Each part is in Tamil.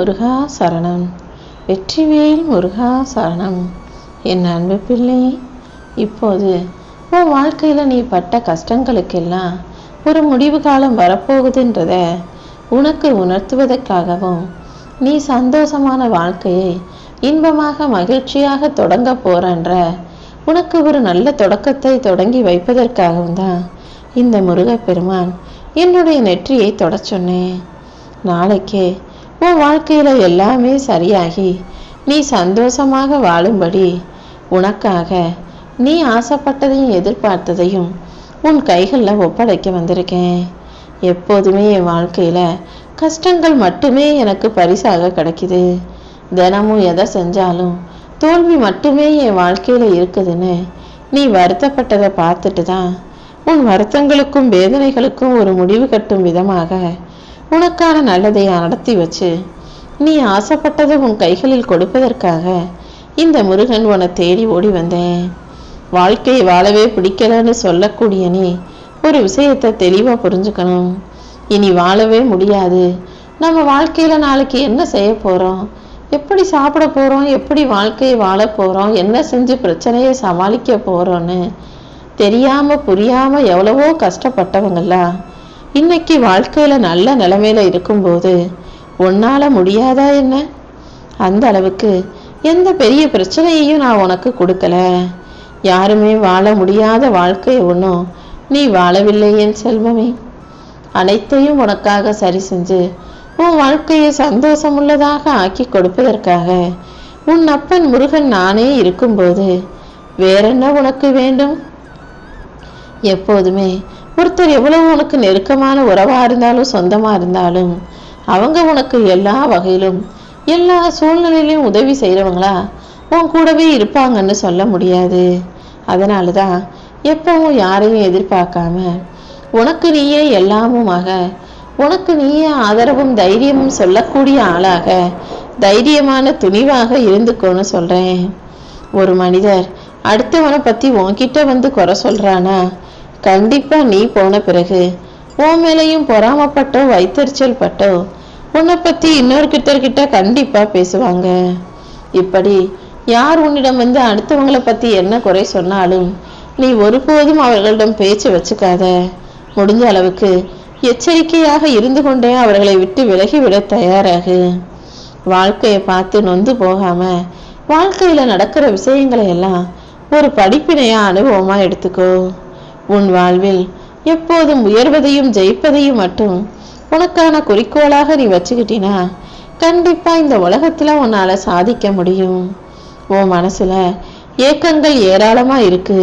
முருகா சரணம். வெற்றிவேல் முருகா சரணம். என் அன்பு பிள்ளை இப்போது உன் வாழ்க்கையில் நீ பட்ட கஷ்டங்களுக்கெல்லாம் ஒரு முடிவு காலம் வரப்போகுதுன்றத உனக்கு உணர்த்துவதற்காகவும் நீ சந்தோஷமான வாழ்க்கையை இன்பமாக மகிழ்ச்சியாக தொடங்க போறன்ற உனக்கு ஒரு நல்ல தொடக்கத்தை தொடங்கி வைப்பதற்காகவும் தான் இந்த முருகப்பெருமான் என்னுடைய நெற்றியை தொட சொன்னேன். நாளைக்கே உன் வாழ்க்கையில் எல்லாமே சரியாகி நீ சந்தோஷமாக வாழும்படி உனக்காக நீ ஆசைப்பட்டதையும் எதிர்பார்த்ததையும் உன் கைகளில் ஒப்படைக்க வந்திருக்கேன். எப்போதுமே என் வாழ்க்கையில் கஷ்டங்கள் மட்டுமே எனக்கு பரிசாக கிடைக்குது. தினமும் எதை செஞ்சாலும் தோல்வி மட்டுமே என் வாழ்க்கையில் இருக்குதுன்னு நீ வருத்தப்பட்டதை பார்த்துட்டு தான் உன் வருத்தங்களுக்கும் வேதனைகளுக்கும் ஒரு முடிவு கட்டும் விதமாக உனக்கான நல்லதை நடத்தி வச்சு நீ ஆசைப்பட்டதை உன் கைகளில் கொடுப்பதற்காக இந்த முருகன் உன்னை தேடி ஓடி வந்தேன். வாழ்க்கையை வாழவே பிடிக்கலன்னு சொல்லக்கூடிய நீ ஒரு விஷயத்தை தெளிவா புரிஞ்சுக்கணும். இனி வாழவே முடியாது. நம்ம வாழ்க்கையில நாளைக்கு என்ன செய்ய போறோம்? எப்படி சாப்பிட போறோம்? எப்படி வாழ்க்கையை வாழ போறோம்? என்ன செஞ்சு பிரச்சனையை சமாளிக்க போறோம்னு தெரியாம புரியாம எவ்வளவோ கஷ்டப்பட்டவங்களா இன்னைக்கு வாழ்க்கையில நல்ல நிலைமையில இருக்கும்போது உன்னால முடியாதா என்ன? அந்த அளவுக்கு எந்த பெரிய பிரச்சனையையும் நான் உனக்கு கொடுக்கல. யாருமே வாழ முடியாத வாழ்க்கையை ஒன்றும் நீ வாழவில்லை என் செல்வமே. அனைத்தையும் உனக்காக சரி செஞ்சு உன் வாழ்க்கையை சந்தோஷமுள்ளதாக ஆக்கி கொடுப்பதற்காக உன் அப்பன் முருகன் நானே இருக்கும்போது வேறென்ன உனக்கு வேண்டும்? எப்போதுமே ஒருத்தர் எவ்வளவு உனக்கு நெருக்கமான உறவாக இருந்தாலும் சொந்தமாக இருந்தாலும் அவங்க உனக்கு எல்லா வகையிலும் எல்லா சூழ்நிலையிலையும் உதவி செய்கிறவங்களா உன் கூடவே இருப்பாங்கன்னு சொல்ல முடியாது. அதனால தான் எப்பவும் யாரையும் எதிர்பார்க்காம உனக்கு நீயே எல்லாமுமாக உனக்கு நீயே ஆதரவும் தைரியமும் சொல்லக்கூடிய ஆளாக தைரியமான துணிவாக இருந்துக்கோன்னு சொல்கிறேன் ஒரு மனிதர் அடுத்தவனை பற்றி உன்கிட்ட வந்து குறை சொல்கிறானா கண்டிப்பா நீ போன பிறகு உன் மேலையும் பொறாமப்பட்டோ வைத்தறிச்சல் பட்டோ உன்னை பத்தி இன்னொருக்கிட்டர்கிட்ட கண்டிப்பா பேசுவாங்க. இப்படி யார் உன்னிடம் வந்து அடுத்தவங்களை பத்தி என்ன குறை சொன்னாலும் நீ ஒருபோதும் அவர்களிடம் பேச்சு வச்சுக்காத. முடிஞ்ச அளவுக்கு எச்சரிக்கையாக இருந்து கொண்டே அவர்களை விட்டு விலகிவிட தயாராகு. வாழ்க்கையை பார்த்து நொந்து போகாம வாழ்க்கையில நடக்கிற விஷயங்களை எல்லாம் ஒரு படிப்பினையா அனுபவமா எடுத்துக்கோ. உன் வாழ்வில் எப்போதும் உயர்வதையும் ஜெயிப்பதையும் மட்டும் உனக்கான குறிக்கோளாக நீ வச்சுக்கிட்டினா கண்டிப்பா இந்த உலகத்துல உன்னால சாதிக்க முடியும். உன் மனசுல ஏக்கங்கள் ஏராளமா இருக்கு.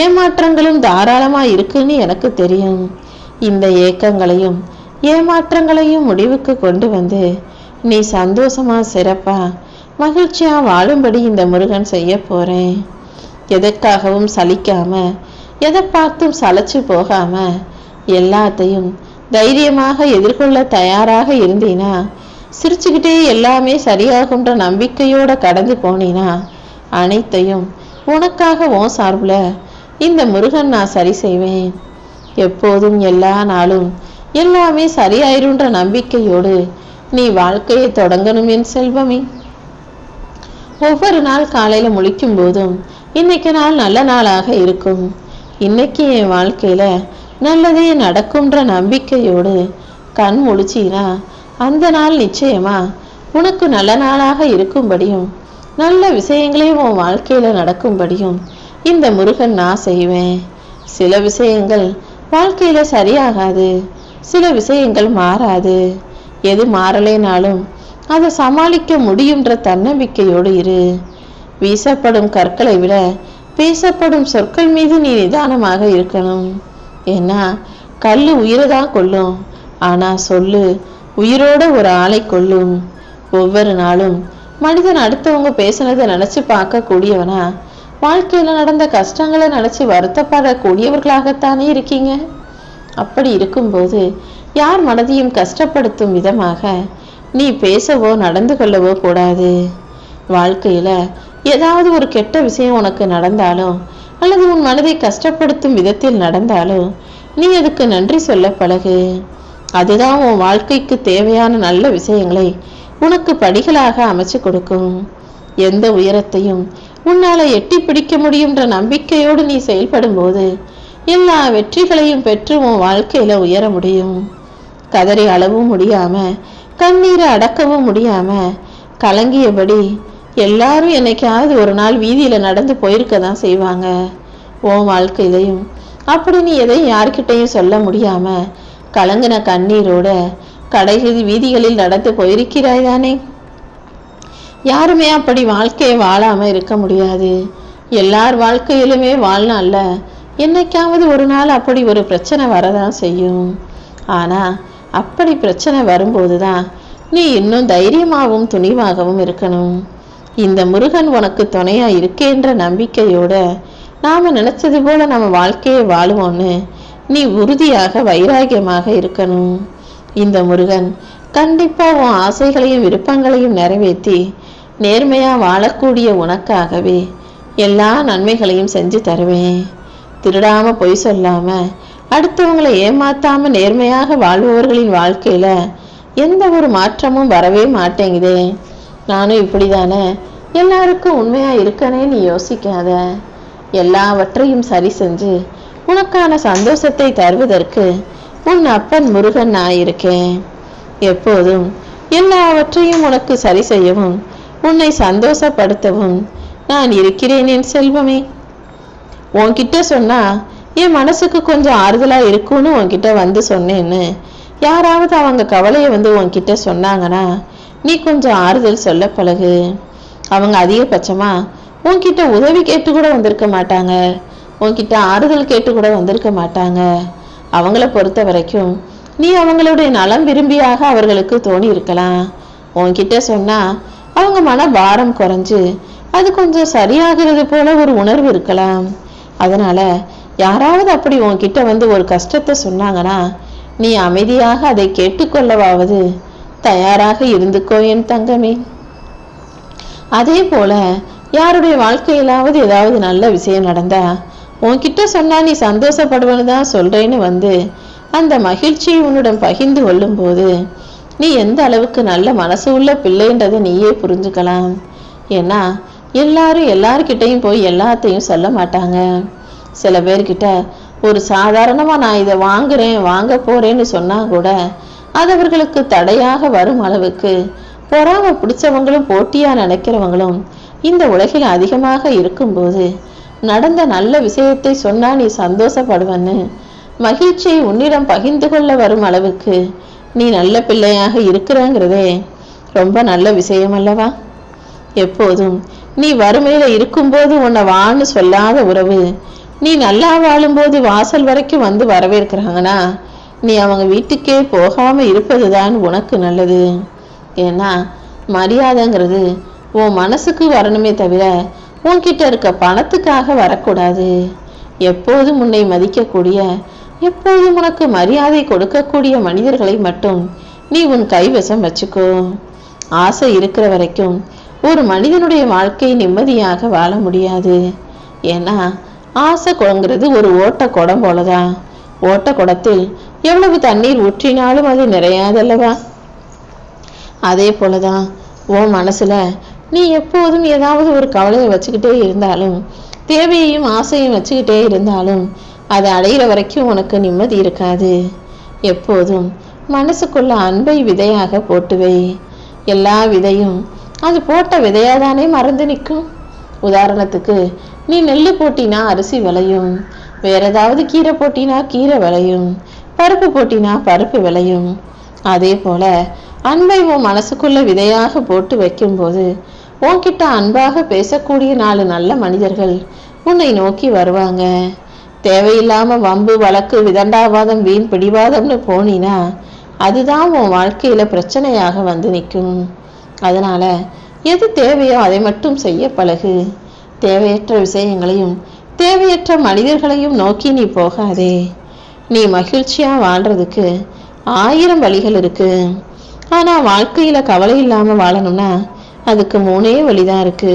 ஏமாற்றங்களும் தாராளமா இருக்குன்னு எனக்கு தெரியும். இந்த ஏக்கங்களையும் ஏமாற்றங்களையும் முடிவுக்கு கொண்டு வந்து நீ சந்தோஷமா சிறப்பா மகிழ்ச்சியா வாழும்படி இந்த முருகன் செய்ய போறேன். எதற்காகவும் சலிக்காம எதை பார்த்தும் சளைச்சு போகாம எல்லாத்தையும் தைரியமாக எதிர்கொள்ள தயாராக இருந்தீனா சிரிச்சுக்கிட்டே எல்லாமே சரியாகுன்ற நம்பிக்கையோட கடந்து போனீனா அனைத்தையும் உனக்காக உன் சார்புல இந்த முருகன் நான் சரி செய்வேன். எப்போதும் எல்லா நாளும் எல்லாமே சரியாயிருன்ற நம்பிக்கையோடு நீ வாழ்க்கையை தொடங்கணும் என் செல்வமே. ஒவ்வொரு நாள் காலையில முழிக்கும் போதும் இன்னைக்கு நாள் நல்ல நாளாக இருக்கும். இன்னைக்கு என் வாழ்க்கையில நல்லதே நடக்கும்ன்ற நம்பிக்கையோடு கண் முழிச்சினா அந்த நாள் நிச்சயமா உனக்கு நல்ல நாளாக இருக்கும்படியும் நல்ல விஷயங்களே உன் வாழ்க்கையில நடக்கும்படியும் இந்த முருகன் நான் செய்வேன். சில விஷயங்கள் வாழ்க்கையில சரியாகாது சில விஷயங்கள் மாறாது. எது மாறலைனாலும் அதை சமாளிக்க முடியுன்ற தன்னம்பிக்கையோடு இரு. வீசப்படும் கற்களை விட பேசப்படும் சொற்கள் மீது நீ நிதானமாக இருக்கணும். ஏன்னா கல் உயிரை தான் கொல்லும். ஆனா சொல்லு உயிரோட ஒரு ஆளை கொல்லும். ஒவ்வொரு நாளும் மனிதன் அடுத்தவங்க பேசுனதை நினைச்சு பார்க்க கூடியவனா வாழ்க்கையில நடந்த கஷ்டங்களை நினைச்சு வருத்தப்படக்கூடியவர்களாகத்தானே இருக்கீங்க? அப்படி இருக்கும்போது யார் மனதையும் கஷ்டப்படுத்தும் விதமாக நீ பேசவோ நடந்து கொள்ளவோ கூடாது. வாழ்க்கையில ஏதாவது ஒரு கெட்ட விஷயம் உனக்கு நடந்தாலும் அல்லது உன் மனதை கஷ்டப்படுத்தும் விதத்தில் நடந்தாலோ நீ அதுக்கு நன்றி சொல்ல பழகு. அதுதான் உன் வாழ்க்கைக்கு தேவையான நல்ல விஷயங்களை உனக்கு படிகளாக அமைச்சு கொடுக்கும். எந்த உயரத்தையும் உன்னால எட்டி பிடிக்க முடியுன்ற நம்பிக்கையோடு நீ செயல்படும் போது எல்லா வெற்றிகளையும் பெற்று உன் வாழ்க்கையில உயர முடியும். கதறி அளவும் முடியாம கண்ணீரை அடக்கவும் முடியாம கலங்கியபடி எல்லாரும் என்னைக்காவது ஒரு நாள் வீதியில நடந்து போயிருக்க தான் செய்வாங்க. உன் வாழ்க்கையிலையும். அப்படி நீ எதையும் யார்கிட்டையும் சொல்ல முடியாம கலங்கின கண்ணீரோட கடைகள் வீதிகளில் நடந்து போயிருக்கிறாய் தானே? யாருமே அப்படி வாழ்க்கையை வாழாம இருக்க முடியாது. எல்லார் வாழ்க்கையிலுமே வாழ்நாள்ல என்னைக்காவது ஒரு நாள் அப்படி ஒரு பிரச்சனை வரதான் செய்யும். ஆனா அப்படி பிரச்சனை வரும்போது தான் நீ இன்னும் தைரியமாகவும் துணிவாகவும் இருக்கணும். இந்த முருகன் உனக்கு துணையா இருக்கேன்ற நம்பிக்கையோட நாம நினைச்சது போல நம்ம வாழ்க்கையை வாழுவோன்னு நீ உறுதியாக வைராகியமாக இருக்கணும். இந்த முருகன் கண்டிப்பா உன் ஆசைகளையும் விருப்பங்களையும் நிறைவேற்றி நேர்மையா வாழக்கூடிய உனக்காகவே எல்லா நன்மைகளையும் செஞ்சு தருவேன். திருடாம பொய் சொல்லாம அடுத்தவங்களை ஏமாத்தாம நேர்மையாக வாழ்பவர்களின் வாழ்க்கையில எந்த ஒரு மாற்றமும் வரவே மாட்டேங்குதே. நானும் இப்படிதானே எல்லாருக்கும் உண்மையா இருக்கனே நீ யோசிக்காத. எல்லாவற்றையும் சரி செஞ்சு உனக்கான சந்தோஷத்தை தருவதற்கு உன் அப்பன் முருகன் நான் இருக்கேன் எப்போதும் எல்லாவற்றையும் உனக்கு சரி செய்யவும் உன்னை சந்தோஷப்படுத்தவும் நான் இருக்கிறேன் என் செல்வமே. உன்கிட்ட சொன்னா என் மனசுக்கு கொஞ்சம் ஆறுதலா இருக்கும்னு உன்கிட்ட வந்து சொன்னேன்னு யாராவது அவங்க கவலையை வந்து உன்கிட்ட சொன்னாங்கன்னா நீ கொஞ்சம் ஆறுதல் சொல்ல பழகு. அவங்க அதிகபட்சமா உன்கிட்ட உதவி கேட்டு கூட வந்திருக்க மாட்டாங்க. உன்கிட்ட ஆறுதல் கேட்டு கூட வந்திருக்க மாட்டாங்க. அவங்கள பொறுத்த வரைக்கும் நீ அவங்களுடைய நலம் விரும்பியாக அவர்களுக்கு தோணி இருக்கலாம் உன்கிட்ட சொன்னா அவங்க மன பாரம் குறைஞ்சு அது கொஞ்சம் சரியாகிறது போல ஒரு உணர்வு இருக்கலாம். அதனால யாராவது அப்படி உன்கிட்ட வந்து ஒரு கஷ்டத்தை சொன்னாங்கன்னா நீ அமைதியாக அதை கேட்டுக்கொள்ளவாவது தயாராக இருந்துக்கோ என் தங்கமே. அதே போல யாருடைய வாழ்க்கையிலாவது ஏதாவது நல்ல விஷயம் நடந்தா உன்கிட்ட சொன்னா நீ சந்தோஷப்படுவன்னு தான் சொல்றேன்னு வந்து அந்த மகிழ்ச்சியை உன்னிடம் பகிர்ந்து கொள்ளும் போது நீ எந்த அளவுக்கு நல்ல மனசு உள்ள பிள்ளைன்றதை நீயே புரிஞ்சுக்கலாம். ஏன்னா எல்லாரும் எல்லார்கிட்டையும் போய் எல்லாத்தையும் சொல்ல மாட்டாங்க. சில பேர்கிட்ட ஒரு சாதாரணமாக நான் இதை வாங்குறேன் வாங்க போறேன்னு சொன்னா கூட அது அவர்களுக்கு தடையாக வரும் அளவுக்கு பொறாம பிடிச்சவங்களும் போட்டியா நினைக்கிறவங்களும் இந்த உலகில் அதிகமாக இருக்கும்போது நடந்த நல்ல விஷயத்தை சொன்னா நீ சந்தோஷப்படுவன்னு மகிழ்ச்சியை உன்னிடம் பகிர்ந்து கொள்ள வரும் அளவுக்கு நீ நல்ல பிள்ளையாக இருக்கிறங்கிறதே ரொம்ப நல்ல விஷயம் அல்லவா எப்போதும் நீ வறுமையில இருக்கும்போது உன்னை வான்னு சொல்லாத உறவு நீ நல்லா வாழும்போது வாசல் வரைக்கும் வந்து வரவேற்கிறாங்கன்னா நீ அவங்க வீட்டுக்கே போகாம இருப்பதுதான் உனக்கு நல்லது. ஏன்னா மரியாதைங்கிறது உன் மனசுக்கு வரணுமே தவிர உன்கிட்ட இருக்க பணத்துக்காக வரக்கூடாது. எப்போதும் உன்னை மதிக்கக்கூடிய எப்போதும் உனக்கு மரியாதை கொடுக்கக்கூடிய மனிதர்களை மட்டும் நீ உன் கைவசம் வச்சுக்கோ. ஆசை இருக்கிற வரைக்கும் ஒரு மனிதனுடைய வாழ்க்கை நிம்மதியாக வாழ முடியாது. ஏன்னா ஆசை குளங்கிறது ஒரு ஓட்ட குடம் போலதான். ஓட்ட குடத்தில் எவ்வளவு தண்ணீர் ஊற்றினாலும் அது நிறையாதல்லவா? அதே போலதான் உன் மனசுல நீ எப்போதும் ஏதாவது ஒரு கவலையை வச்சுக்கிட்டே இருந்தாலும் தேவையையும் ஆசையும் வச்சுக்கிட்டே இருந்தாலும் அதை அடையிற வரைக்கும் உனக்கு நிம்மதி இருக்காது. எப்போதும் மனசுக்குள்ள அன்பை விதையாக போட்டுவை. எல்லா விதையும் அது போட்ட விதையாதானே மறந்து நிற்கும்? உதாரணத்துக்கு நீ நெல் போட்டினா அரிசி விளையும் வேற ஏதாவது கீரை போட்டினா கீரை விளையும் பருப்பு போட்டினா பருப்பு விளையும். அதே போல அன்பை உன் மனசுக்குள்ள விதையாக போட்டு வைக்கும்போது உன்கிட்ட அன்பாக பேசக்கூடிய நாலு நல்ல மனிதர்கள் உன்னை நோக்கி வருவாங்க. தேவையில்லாம வம்பு வழக்கு விதண்டாவாதம் வீண் பிடிவாதம்னு போனினா அதுதான் உன் வாழ்க்கையில பிரச்சனையாக வந்து நிற்கும். அதனால எது தேவையோ அதை மட்டும் செய்ய பழகு. தேவையற்ற விஷயங்களையும் தேவையற்ற மனிதர்களையும் நோக்கி நீ போகாதே. நீ மகிழ்ச்சியா வாழ்றதுக்கு ஆயிரம் வழிகள் இருக்குது ஆனால் வாழ்க்கையில் கவலை இல்லாமல் வாழணும்னா அதுக்கு மூணே வழிதான் இருக்கு.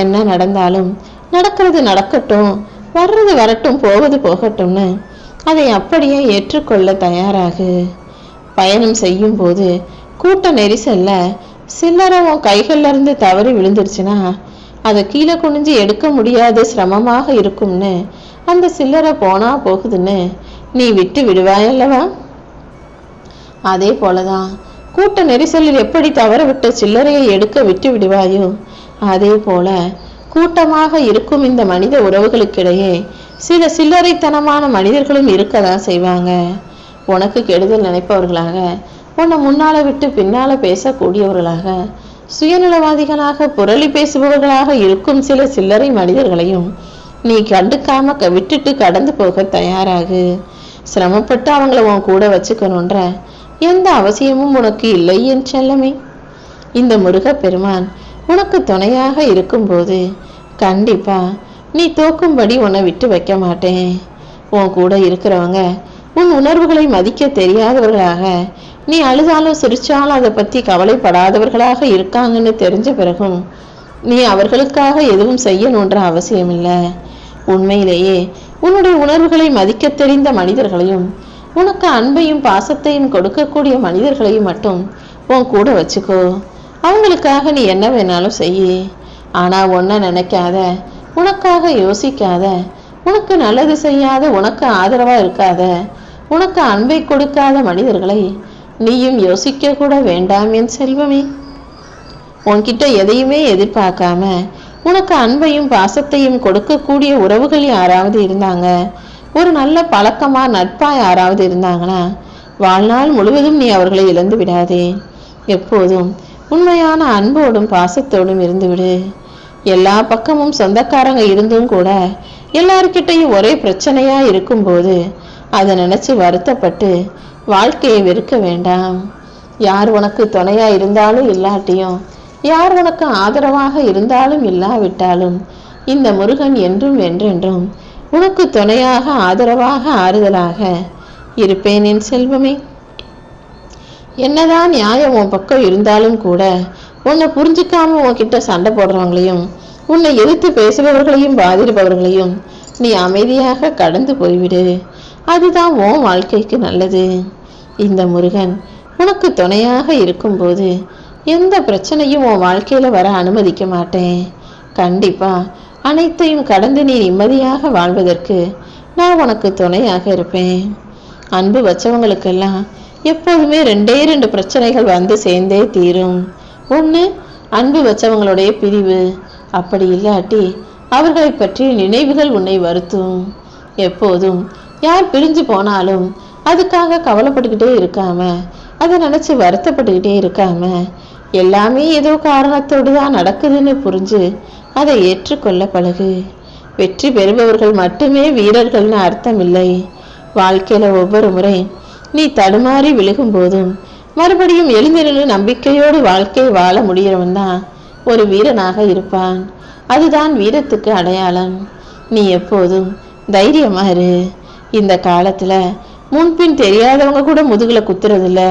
என்ன நடந்தாலும் நடக்கிறது நடக்கட்டும் வர்றது வரட்டும் போவது போகட்டும்னு அதை அப்படியே ஏற்றுக்கொள்ள தயாராகு. பயணம் செய்யும் போது கூட்ட நெரிசல்ல சில்லறை உன் தவறி விழுந்துருச்சுன்னா அதை கீழே குனிஞ்சு எடுக்க முடியாத சிரமமாக இருக்கும்னு அந்த சில்லறை போனா போகுதுன்னு நீ விட்டு விடுவாயல்லவா? அதே போலதான் கூட்ட நெரிசலில் எப்படி தவறவிட்ட சில்லறையை எடுக்க விட்டு விடுவாயோ? அதே போல கூட்டமாக இருக்கும் இந்த மனித உறவுகளுக்கிடையே சில சில்லறைத்தனமான மனிதர்களும் இருக்கதான் செய்வாங்க? உனக்கு கெடுதல் நினைப்பவர்களாக உன்னை முன்னால விட்டு பின்னால பேசக்கூடியவர்களாக சுயநலவாதிகளாக புரளி பேசுபவர்களாக இருக்கும் சில சில்லறை மனிதர்களையும் நீ கண்டுக்காம விட்டுட்டு கடந்து போக தயாராகு. சிரமப்பட்டு அவங்கள உன் கூட வச்சுக்கணுன்ற எந்த அவசியமும் உனக்கு இல்லை என் செல்லமே. இந்த முருகப் பெருமான் உனக்கு துணையாக இருக்கும்போது கண்டிப்பா நீ தோக்கும்படி உன்னை விட்டு வைக்க மாட்டேன். உன் கூட இருக்கிறவங்க உன் உணர்வுகளை மதிக்க தெரியாதவர்களாக நீ அழுதாலும் சிரிச்சாலும் அதை பத்தி கவலைப்படாதவர்களாக இருக்காங்கன்னு தெரிஞ்ச பிறகும் நீ அவர்களுக்காக எதுவும் செய்யணுன்ற அவசியம் இல்லை உண்மையிலேயே உன்னுடைய உணர்வுகளை மதிக்க தெரிந்த மனிதர்களையும் உனக்கு அன்பையும் பாசத்தையும் கொடுக்கக்கூடிய மனிதர்களையும் மட்டும் உன் கூட வச்சுக்கோ. அவங்களுக்காக நீ என்ன வேணாலும் செய் ஆனால் ஒன்றை நினைக்காத உனக்காக யோசிக்காத உனக்கு நல்லது செய்யாத உனக்கு ஆதரவாக இருக்காத உனக்கு அன்பை கொடுக்காத மனிதர்களை நீயும் யோசிக்க கூட வேண்டாம் என் செல்வமே. உன்கிட்ட எதையுமே எதிர்பார்க்காம உனக்கு அன்பையும் பாசத்தையும் கொடுக்கக்கூடிய உறவுகள் யாராவது இருந்தாங்க? ஒரு நல்ல பழக்கமா நட்பா யாராவது இருந்தாங்கன்னா வாழ்நாள் முழுவதும் நீ அவர்களை இழந்து விடாதே. எப்போதும் உண்மையான அன்போடும் பாசத்தோடும் இருந்துவிடு. எல்லா பக்கமும் சொந்தக்காரங்க இருந்தும் கூட எல்லார்கிட்டையும் ஒரே பிரச்சனையா இருக்கும்போது அதை நினைச்சு வருத்தப்பட்டு வாழ்க்கையை வெறுக்க வேண்டாம். யார் உனக்கு துணையா இருந்தாலும் இல்லாட்டியும் யார் உனக்கு ஆதரவாக இருந்தாலும் இல்லாவிட்டாலும் இந்த முருகன் என்றும் என்றென்றும் உனக்கு துணையாக ஆதரவாக ஆறுதலாக இருப்பேன் என் செல்வமே. என்னதான் நியாயம் உன் பக்கம் இருந்தாலும் கூட உன்னை புரிஞ்சுக்காம உன்கிட்ட சண்டை போடுறவங்களையும் உன்னை எதிர்த்து பேசுபவர்களையும் பாதிப்பவர்களையும் நீ அமைதியாக கடந்து போய்விடு. அதுதான் உன் வாழ்க்கைக்கு நல்லது. இந்த முருகன் உனக்கு துணையாக இருக்கும்போது எந்த பிரச்சனையும் உன் வாழ்க்கையில வர அனுமதிக்க மாட்டேன். கண்டிப்பா அனைத்தையும் கடந்து நீ நிம்மதியாக வாழ்வதற்கு நான் உனக்கு துணையாக இருப்பேன். அன்பு வச்சவங்களுக்கெல்லாம் எப்போதுமே ரெண்டே ரெண்டு பிரச்சனைகள் வந்து சேர்ந்தே தீரும். ஒன்று அன்பு வச்சவங்களுடைய பிரிவு. அப்படி இல்லாட்டி அவர்களை பற்றிய நினைவுகள் உன்னை வருத்தும். எப்போதும் யார் பிரிஞ்சு போனாலும் அதுக்காக கவலைப்பட்டுக்கிட்டே இருக்காம அதை நினச்சி வருத்தப்பட்டுக்கிட்டே இருக்காம எல்லாமே ஏதோ காரணத்தோடு தான் நடக்குதுன்னு புரிஞ்சு அதை ஏற்றுக்கொள்ள பழகு. வெற்றி பெறுபவர்கள் மட்டுமே வீரர்கள்னு அர்த்தம் இல்லை வாழ்க்கையில ஒவ்வொரு முறை நீ தடுமாறி விழுகும் போதும் மறுபடியும் எழுந்திருந்து நம்பிக்கையோடு வாழ்க்கை வாழ முடிகிறவன் தான் ஒரு வீரனாக இருப்பான். அதுதான் வீரத்துக்கு அடையாளம். நீ எப்போதும் தைரியமா இரு. இந்த காலத்துல முன்பின் தெரியாதவங்க கூட முதுகில் குத்துறதில்ல.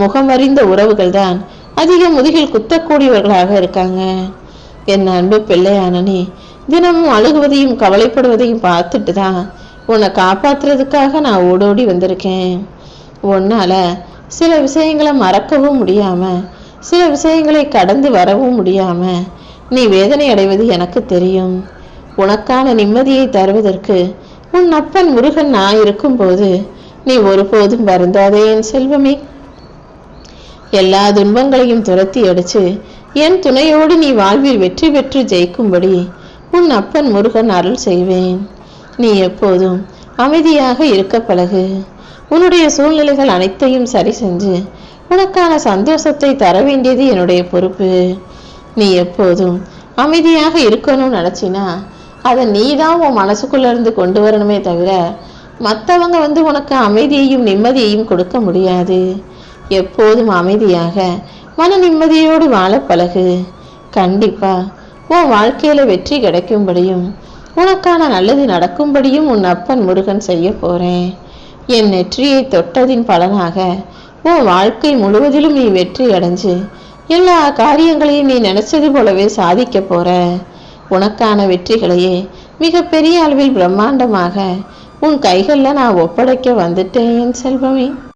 முகம் அறிந்த உறவுகள் தான் அதிக முதுகில் குத்தக்கூடியவர்களாக இருக்காங்க. என் அன்பு பிள்ளையானனே தினமும் அழுகுவதையும் கவலைப்படுவதையும் பார்த்துட்டு தான் உன்னை காப்பாத்துறதுக்காக நான் ஓடோடி வந்திருக்கேன். உன்னால சில விஷயங்களை மறக்கவும் முடியாம சில விஷயங்களை கடந்து வரவும் முடியாம நீ வேதனை அடைவது எனக்கு தெரியும். உனக்கான நிம்மதியை தருவதற்கு உன் அப்பன் முருகன் நான் இருக்கும்போது நீ ஒருபோதும் வருந்தாதே என் செல்வமே. எல்லா துன்பங்களையும் துரத்தி அடிச்சு என் துணையோடு நீ வாழ்வில் வெற்றி பெற்று ஜெயிக்கும்படி உன் அப்பன் முருகன் அருள் செய்வேன். நீ எப்போதும் அமைதியாக இருக்க பழகு. உன்னுடைய சூழ்நிலைகள் அனைத்தையும் சரி செஞ்சு உனக்கான சந்தோஷத்தை தர வேண்டியது என்னுடைய பொறுப்பு. நீ எப்போதும் அமைதியாக இருக்கணும்னு நினச்சினா அதை நீ தான் உன் மனசுக்குள்ளேருந்து கொண்டு வரணுமே தவிர மற்றவங்க வந்து உனக்கு அமைதியையும் நிம்மதியையும் கொடுக்க முடியாது. எப்போதும் அமைதியாக மன நிம்மதியோடு வாழ பழகு. கண்டிப்பா உன் வாழ்க்கையில வெற்றி கிடைக்கும்படியும் உனக்கான நல்லது நடக்கும்படியும் உன் அப்பன் முருகன் செய்ய போறேன். என் நெற்றியை தொட்டதின் பலனாக உன் வாழ்க்கை முழுவதிலும் நீ வெற்றி அடைஞ்சு எல்லா காரியங்களையும் நீ நினைச்சது போலவே சாதிக்க போற. உனக்கான வெற்றிகளையே மிகப்பெரிய அளவில் பிரம்மாண்டமாக உன் கைகளில் நான் ஒப்படைக்க வந்துட்டேன் என் செல்வமே.